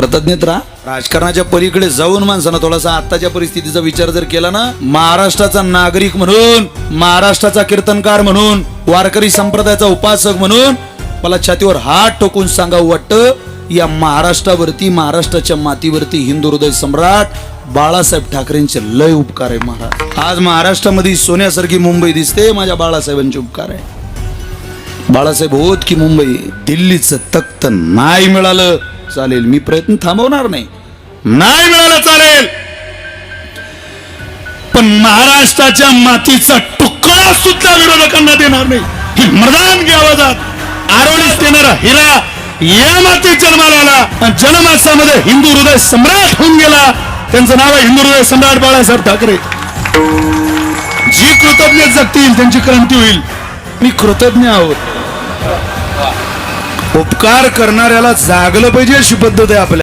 कृतज्ञत राहा. राजकारणाच्या पलीकडे जाऊन माणसानं थोडासा आत्ताच्या परिस्थितीचा विचार जर केला ना महाराष्ट्राचा नागरिक म्हणून महाराष्ट्राचा कीर्तनकार म्हणून वारकरी संप्रदायाचा उपासक म्हणून मला छातीवर हात ठोकून सांगावं वाटतं या महाराष्ट्रावरती महाराष्ट्राच्या मातीवरती हिंदू हृदय सम्राट बाळासाहेब ठाकरेंचे लय उपकार आहे महाराज. आज महाराष्ट्रामध्ये सोन्यासारखी मुंबई दिसते माझ्या बाळासाहेबांचे उपकार आहे. बाळासाहेब होत की मुंबई दिल्लीचं तख्त नाही मिळालं. चालेल मी प्रयत्न थांबवणार नाही. नाही मिळालं चालेल. पण महाराष्ट्राच्या मातीचा तुकडा सुद्धा विरोधकांना देणार नाही. ही मदान आवाजात. आरोलीस देणारा हिरा या मातीत जन्माला आला. जनमासामध्ये हिंदू हृदय सम्राट होऊन गेला. त्यांचं नाव आहे हिंदू हृदय सम्राट बाळासाहेब ठाकरे. जी कृतज्ञ जगतील त्यांची क्रांती होईल. मी कृतज्ञ आहोत. उपकार करणाऱ्याला जागलं पाहिजे अशी पद्धत आहे आपल्या.